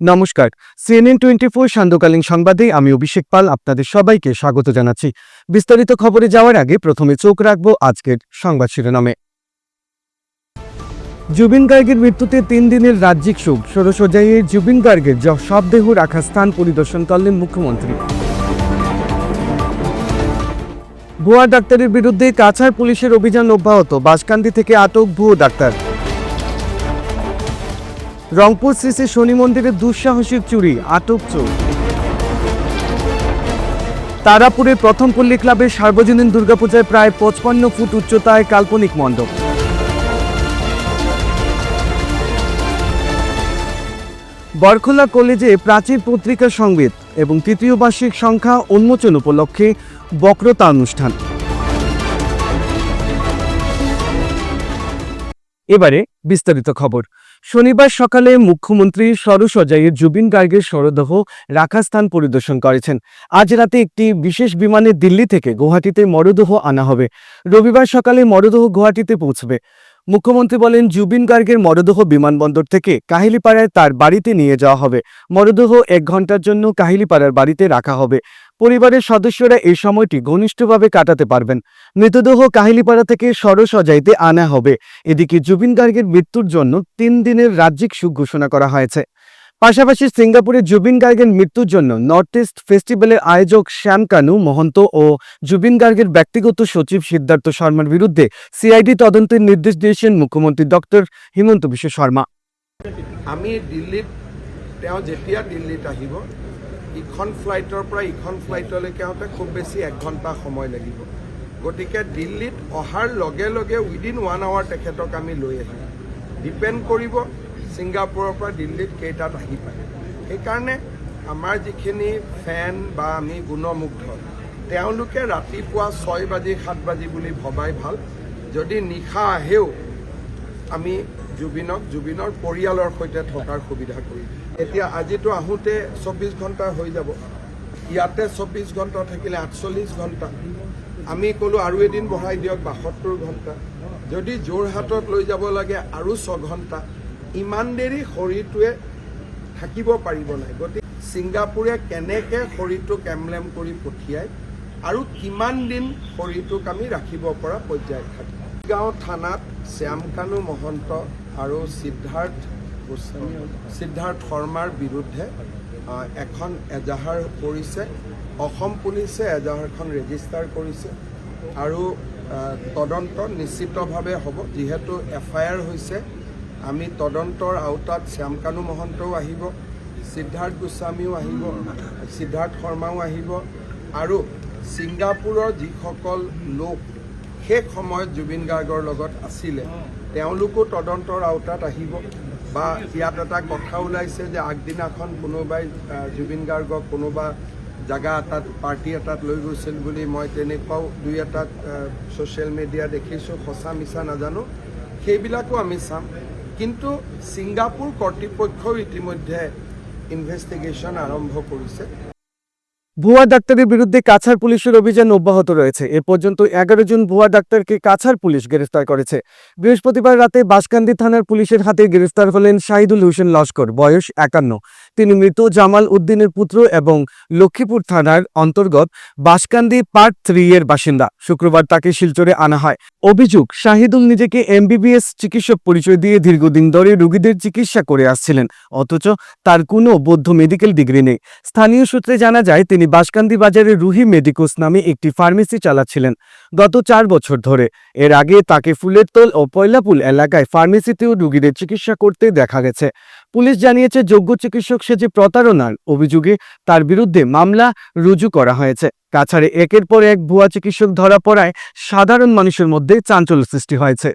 নমস্কার। CNN twenty four সান্ধ্যকালীন সংবাদে আমি অভিষেক পাল আপনাদের সবাইকে স্বাগত জানাচ্ছি। বিস্তারিত খবরে যাওয়ার আগে প্রথমে চোখ রাখব আজকের সংবাদ শিরোনামে। জুবিন গার্গের মৃত্যুতে তিন দিনের রাজ্যিক শোক। ষোড়শোজাইয়ে জুবিন গার্গের শবদেহ রাখা স্থান পরিদর্শন করলেন মুখ্যমন্ত্রী। ভুয়া ডাক্তারের বিরুদ্ধে কাছাড় পুলিশের অভিযান অব্যাহত। বাসকান্দি থেকে আটক ভুয়ো ডাক্তার। রংপুর শ্রী শনি মন্দিরে দুঃসাহসিক চুরি, আটক চোর। তারাপুরের প্রথম পল্লী ক্লাবের সার্বজনীন দুর্গাপূজায় প্রায় পঁচপান্ন ফুট উচ্চতায় কাল্পনিক মণ্ডপ। বরখোলা কলেজে প্রাচীর পত্রিকা সংবেদ এবং তৃতীয় বার্ষিক সংখ্যা উন্মোচন উপলক্ষে বক্রতা অনুষ্ঠান। এবারে বিস্তারিত খবর। শনিবার সকালে মুখ্যমন্ত্রী সরসজাইয়ের জুবিন গার্গের সরদেহ রাখা স্থান পরিদর্শন করেছেন। আজ রাতে একটি বিশেষ বিমানে দিল্লি থেকে গুয়াহাটিতে মরদেহ আনা হবে। রবিবার সকালে মরদেহ গুয়াহাটিতে পৌঁছবে। মুখ্যমন্ত্রী বলেন, জুবিন গার্গের মরদেহ বিমানবন্দর থেকে কাহিলিপাড়ায় তার বাড়িতে নিয়ে যাওয়া হবে। মরদেহ এক ঘণ্টার জন্য কাহিলিপাড়ার বাড়িতে রাখা হবে। পরিবারের সদস্যরা এই সময়টি ঘনিষ্ঠভাবে কাটাতে পারবেন। মৃতদেহ কাহিলিপাড়া থেকে সরসজাইতে আনা হবে। এদিকে জুবিন গার্গের মৃত্যুর জন্য তিন দিনের রাজ্যিক সুখ ঘোষণা করা হয়েছে। পাশাপাশি সিঙ্গাপুরে জুবিন গার্গের মৃত্যুর জন্য নর্থ ইস্ট ফেস্টিভ্যালের আয়োজক শ্যাম কানু, মহন্ত ও জুবিন গার্গের ব্যক্তিগত সচিব সিদ্ধার্থ শর্মার বিরুদ্ধে সিআইডি তদন্তের নির্দেশ দিয়েছেন মুখ্যমন্ত্রী ডক্টর হিমন্ত বিশ্ব শর্মা। আমি দিল্লীত, তেওঁ যেতিয়া দিল্লীত আহিব, ইখন ফ্লাইটৰ পৰা ইখন ফ্লাইটলৈকে আহোঁতে খুব বেছি এক ঘণ্টা সময় লাগিব। গতিকে দিল্লীত অহাৰ লগে লগে উইদিন ওৱান আৱাৰ তেখেতক আমি লৈ আহিম। ডিপেণ্ড কৰিব ছিংগাপুৰৰ পৰা দিল্লীত কেইটাত আহি পায়। সেইকাৰণে আমাৰ যিখিনি ফেন বা আমি গুণমুগ্ধ তেওঁলোকে ৰাতিপুৱা ছয় বাজি সাত বাজি বুলি ভবাই ভাল। যদি নিশা আহেও আমি জুবিনক জুবিনৰ পৰিয়ালৰ সৈতে থকাৰ সুবিধা কৰি। এতিয়া আজিতো আহোঁতে চৌব্বিছ ঘণ্টা হৈ যাব। ইয়াতে চৌব্বিছ ঘণ্টা থাকিলে আঠচল্লিছ ঘণ্টা। আমি ক'লোঁ আৰু এদিন বঢ়াই দিয়ক বাসত্তৰ ঘণ্টা। যদি যোৰহাটত লৈ যাব লাগে আৰু ছঘণ্টা। ইমান দেৰি শৰীৰটোৱে থাকিব পাৰিব নাই। গতিকে ছিংগাপুৰে কেনেকৈ শৰীৰটোক এমলেম কৰি পঠিয়ায় আৰু কিমান দিন শৰীৰটোক আমি ৰাখিব পৰা পৰ্যায়ত থাকিম। গাঁও থানাত শ্যামকানু মহন্ত আৰু সিদ্ধাৰ্থ গোস্বামী সিদ্ধাৰ্থ শৰ্মাৰ বিৰুদ্ধে এখন এজাহাৰ কৰিছে অসম পুলিচে এজাহাৰখন ৰেজিষ্টাৰ কৰিছে আৰু তদন্ত নিশ্চিতভাৱে হ'ব। যিহেতু এফ আই আৰ হৈছে আমি তদন্তৰ আওতাত শ্যামকানু মহন্তও আহিব সিদ্ধাৰ্থ গোস্বামীও আহিব সিদ্ধাৰ্থ শৰ্মাও আহিব আৰু ছিংগাপুৰৰ যিসকল লোক শেষ সময়ত জুবিন গাৰ্গৰ লগত আছিলে তেওঁলোকো তদন্তৰ আওতাত আহিব বা ইয়াত এটা কথা ওলাইছে যে আগদিনাখন কোনোবাই জুবিন গাৰ্গক কোনোবা জেগা এটাত পাৰ্টি এটাত লৈ গৈছিল বুলি মই তেনেকুৱাও দুই এটাত ছ'চিয়েল মিডিয়া দেখিছোঁ সঁচা মিছা নাজানো সেইবিলাকো আমি চাম। কিন্তু ছিংগাপুৰ কৰ্তৃপক্ষও ইতিমধ্যে ইনভেষ্টিগেশ্যন আৰম্ভ কৰিছে। ভুয়া ডাক্তারের বিরুদ্ধে কাছাড় পুলিশের অভিযান অব্যাহত রয়েছে। এ পর্যন্ত এগারো জন ভুয়া ডাক্তারকে কাছাড় পুলিশ গ্রেফতার করেছে। বৃহস্পতিবার রাতে বাসকান্দি থানার পুলিশের হাতে গ্রেফতার হলেন শাহিদুল হোসেন লস্কর, বয়স একান্ন। তিনি মৃত জামাল উদ্দিনের পুত্র এবং লক্ষ্মীপুর থানার অন্তর্গত বাসকান্দি পার্ট থ্রি এর বাসিন্দা। শুক্রবার তাকে শিলচরে আনা হয়। অভিযোগ, শাহিদুল নিজেকে এমবিবিএস চিকিৎসক পরিচয় দিয়ে দীর্ঘদিন ধরে রোগীদের চিকিৎসা করে আসছিলেন, অথচ তার কোনো বৌদ্ধ মেডিকেল ডিগ্রি নেই। স্থানীয় সূত্রে জানা যায়, তিনি বাসকান্দি বাজারে রুহি মেডিকোস নামে একটি ফার্মেসি চালাচ্ছিলেন গত চার বছর ধরে। এর আগে তাকে ফুলের ফুলেরতল ও পয়লাপুল এলাকায় ফার্মেসিতেও রুগীদের চিকিৎসা করতে দেখা গেছে। পুলিশ জানিয়েছে, যোগ্য চিকিৎসক সেজে প্রতারণার অভিযোগে তার বিরুদ্ধে মামলা রুজু করা হয়েছে। কাছাড়ে একের পর এক ভুয়া চিকিৎসক ধরা পড়ায় সাধারণ মানুষের মধ্যে চাঞ্চল্য সৃষ্টি হয়েছে।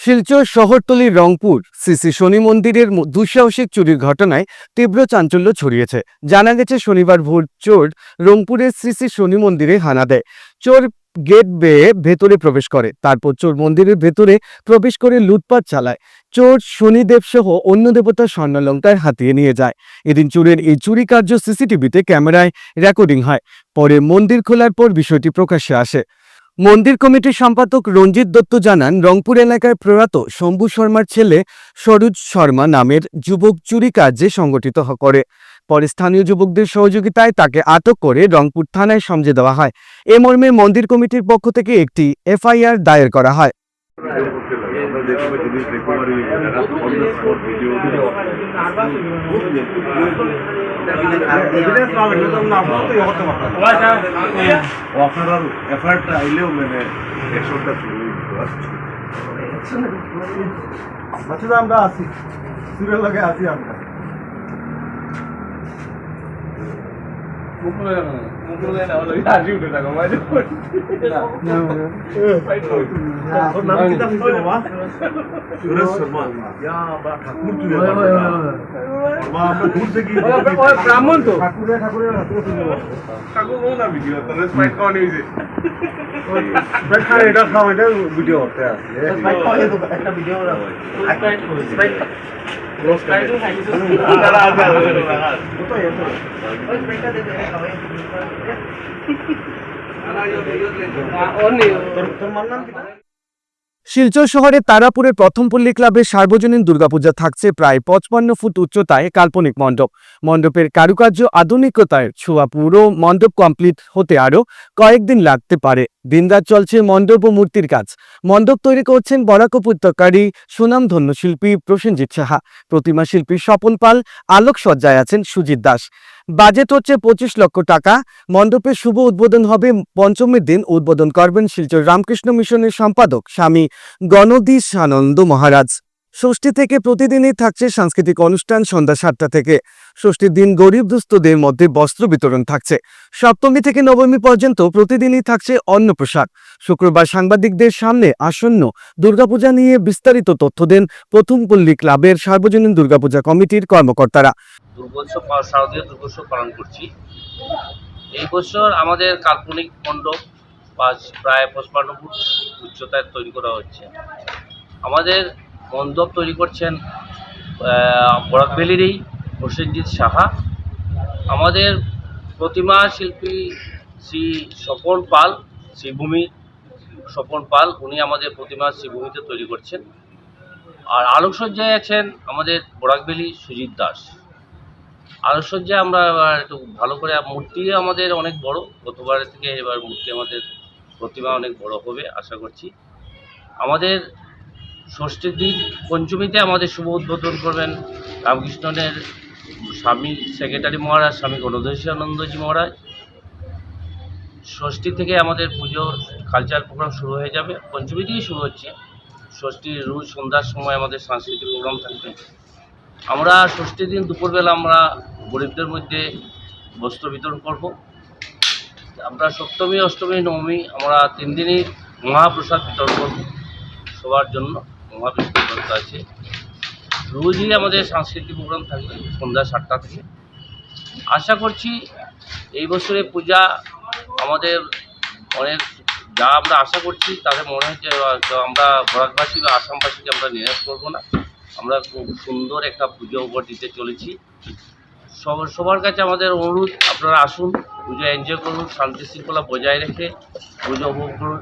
শিলচর শহরতলির রংপুর সিসি শনি মন্দিরের দুঃসাহসিক চুরির ঘটনায় তীব্র চাঞ্চল্য ছড়িয়েছে। জানা গেছে, শনিবার ভোর চোর রংপুরের শ্রী শনি মন্দিরে হানা দেয়। চোর গেট বেয়ে ভেতরে প্রবেশ করে, তারপর চোর মন্দিরের ভেতরে প্রবেশ করে লুটপাট চালায়। চোর শনিদেব সহ অন্য দেবতার স্বর্ণালঙ্কার হাতিয়ে নিয়ে যায়। এদিন চোরের এই চুরি কার্য সিসিটিভিতে ক্যামেরায় রেকর্ডিং হয়। পরে মন্দির খোলার পর বিষয়টি প্রকাশ্যে আসে। মন্দির কমিটির সম্পাদক রঞ্জিত দত্ত জানান, রংপুর এলাকায় প্রয়াত শম্ভু শর্মার ছেলে সরুজ শর্মা নামের যুবক চুরি কাজে সংগঠিত করে। পরে স্থানীয় যুবকদের সহযোগিতায় তাকে আটক করে রংপুর থানায় সমঝে দেওয়া হয়। এ মর্মে মন্দির কমিটির পক্ষ থেকে একটি এফআইআর দায়ের করা হয়। অন দ্য স্পট ভিডিও আপনারা এফআইআরটা আইলেও মানে অ্যাকশনটা শুরু আচ্ছা আমরা আছি সিরিয়াল লাগে আছি আমরা। ব্রাহ্মণ তো ঠাকুরে ঠাকুরে ঠাকুরে না ভিডিও তাহলে স্পাইট খাওয়া নিয়ে যে খান এটা খাও এটা ভিডিও করতে আছে একটা ভিডিও তোর মার নাম কি শিলচর শহরের তারাপুরের প্রথম পল্লী ক্লাবের সার্বজনীন দুর্গাপূজা থাকছে প্রায় পঁচপান্ন ফুট উচ্চতায় কাল্পনিক মণ্ডপ। মণ্ডপের কারুকার্য আধুনিকতায় ছোঁয়া পুরো মণ্ডপ কমপ্লিট হতে আরও কয়েকদিন লাগতে পারে। দিনরাত চলছে মণ্ডপ ও মূর্তির কাজ। মণ্ডপ তৈরি করছেন বরাক উপত্যকারী সুনামধন্য শিল্পী প্রসেনজিৎ সাহা। প্রতিমা শিল্পী স্বপন পাল, আলোকসজ্জায় আছেন সুজিত দাস। বাজেট হচ্ছে পঁচিশ লক্ষ টাকা। মণ্ডপের শুভ উদ্বোধন হবে পঞ্চমীর দিন। উদ্বোধন করবেন শিলচর রামকৃষ্ণ মিশনের সম্পাদক স্বামী গণদীশ আনন্দ মহারাজ। ষষ্ঠী থেকে প্রতিদিনই থাকছে সাংস্কৃতিক অনুষ্ঠান সন্ধ্যা সাতটা থেকে। ষষ্ঠীর দিন গরিব দুস্থদের মধ্যে বস্ত্র বিতরণ থাকছে। সপ্তমী থেকে নবমী পর্যন্ত প্রতিদিনই থাকছে অন্নপ্রসাদ। শুক্রবার সাংবাদিকদের সামনে আসন্ন দুর্গাপূজা নিয়ে বিস্তারিত তথ্য দেন প্রথম পল্লী ক্লাবের সার্বজনীন দুর্গাপূজা কমিটির কর্মকর্তারা। পালন করছি। এই বছর আমাদের কাল্পনিক মণ্ডপ প্রায় পঁচপান্ন ফুট উচ্চতায় তৈরি করা হচ্ছে। আমাদের মণ্ডপ তৈরি করছেন বরাকভ্যালিরই প্রসেনজিৎ সাহা। আমাদের প্রতিমা শিল্পী শ্রী স্বপন পাল, শ্রীভূমি স্বপন পাল, উনি আমাদের প্রতিমা শ্রীভূমিতে তৈরি করছেন। আর আলোকসজ্জায় আছেন আমাদের বরাকভ্যালি সুজিত দাস। আলোকসজ্জা আমরা এবার একটু ভালো করে মূর্তি আমাদের অনেক বড়, গতবারের থেকে এবার মূর্তি আমাদের প্রতিমা অনেক বড় হবে, আশা করছি। আমাদের ষষ্ঠীর দিন পঞ্চমীতে আমাদের শুভ উদ্বোধন করবেন রামকৃষ্ণনের স্বামী সেক্রেটারি মহারাজ স্বামী গণধৈষানন্দজি মহারাজ। ষষ্ঠী থেকে আমাদের পুজো কালচার প্রোগ্রাম শুরু হয়ে যাবে। পঞ্চমী থেকেই শুরু হচ্ছে। ষষ্ঠীর রোজ সন্ধ্যার সময় আমাদের সাংস্কৃতিক প্রোগ্রাম থাকবে। আমরা ষষ্ঠীর দিন দুপুরবেলা আমরা গরিবদের মধ্যে বস্ত্র বিতরণ করব। আমরা সপ্তমী, অষ্টমী, নবমী আমরা তিন দিনই মহাপ্রসাদ বিতরণ করব সবার জন্য। মহাপ্রসাদ ব্যবস্থা আছে। রোজই আমাদের সাংস্কৃতিক প্রোগ্রাম থাকবে সন্ধ্যা সাতটা থেকে। আশা করছি এই বছরে পূজা আমাদের অনেক যা আমরা আশা করছি তাদের মনে হচ্ছে আমরা ভারতবাসী বা আসামবাসীকে আমরা নিরাশ করব না। আমরা খুব সুন্দর একটা পুজো উপহার দিতে চলেছি। সবার কাছে আমাদের অনুরোধ, আপনারা আসুন, পুজো এনজয় করুন, শান্তি শৃঙ্খলা বজায় রেখে পুজো উপভোগ করুন।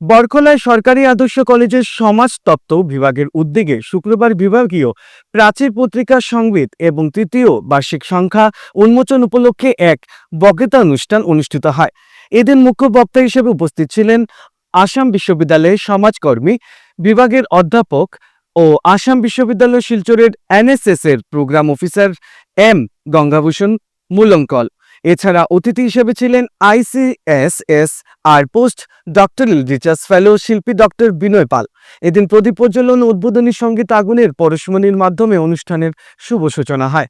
বরকলায় সরকারি আদর্শ কলেজের সমাজতত্ত্ব বিভাগের উদ্যোগে শুক্রবার বিভাগীয় প্রাচীর পত্রিকা সংবিত এবং তৃতীয় বার্ষিক সংখ্যা উন্মোচন উপলক্ষে এক বক্তৃতা অনুষ্ঠান অনুষ্ঠিত হয়। এদিন মুখ্য বক্তা হিসেবে উপস্থিত ছিলেন আসাম বিশ্ববিদ্যালয়ের সমাজকর্মী বিভাগের অধ্যাপক ও আসাম বিশ্ববিদ্যালয় শিলচরের এনএসএস এর programme officer M Gangabhushan Mulankal. এছাড়া অতিথি হিসেবে ছিলেন ICSS R post doctor research fellow শিল্পী ডক্টর বিনয় পাল। এদিন প্রদীপ প্রজ্বলন উদ্বোধনী সংগীত আগুনের পরশমণির মাধ্যমে অনুষ্ঠানের শুভ সূচনা হয়।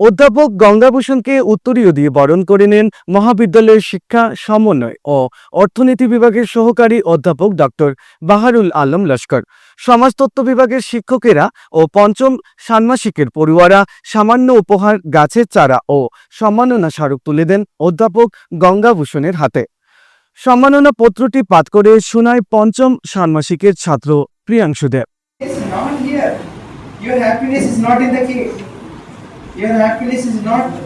অধ্যাপক গঙ্গাভূষণকে উত্তরীয় দিয়ে বরণ করে নেন মহাবিদ্যালয়ের শিক্ষা, সমন্বয় ও অর্থনীতি বিভাগের সহকারী অধ্যাপক ডক্টর বাহারুল আলম লস্কর সমাজতত্ত্ব বিভাগের শিক্ষকেরা ও পঞ্চম ষান্মাসিকের পড়ুয়ারা সামান্য উপহার, গাছের চারা ও সম্মাননা স্মারক তুলে দেন অধ্যাপক গঙ্গাভূষণের হাতে সম্মাননা পত্রটি পাঠ করে শোনায় পঞ্চম ষান্মাসিকের ছাত্র Priyanshu Deb. Your happiness is not in the. Your happiness is not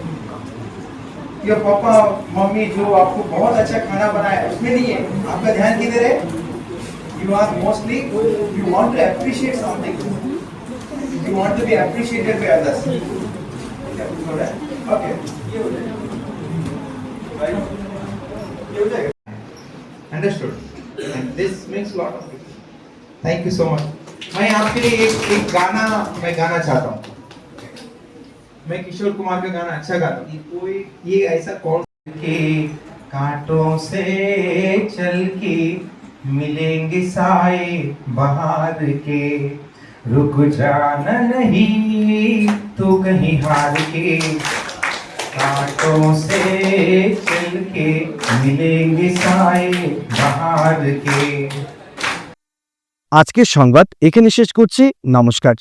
your papa mummy जो आपको बहुत अच्छा खाना बनाया, उसमें नहीं है। आपका ध्यान किधर है? You are mostly you want to appreciate something you want to be appreciated by others okay understood and this makes lot of thank you so much मैं आपके लिए एक एक गाना, मैं गाना चाहता हूँ। मैं किशोर कुमार का गाना अच्छा गाता हूँ ये कोई ये ऐसा कौन के कांटों से चल के मिलेंगे साए बाहर के रुक जाना नहीं तो कहीं हार के कांटों से चल के मिलेंगे साए बाहर के আজকের সংবাদ এখানে শেষ করছি নমস্কার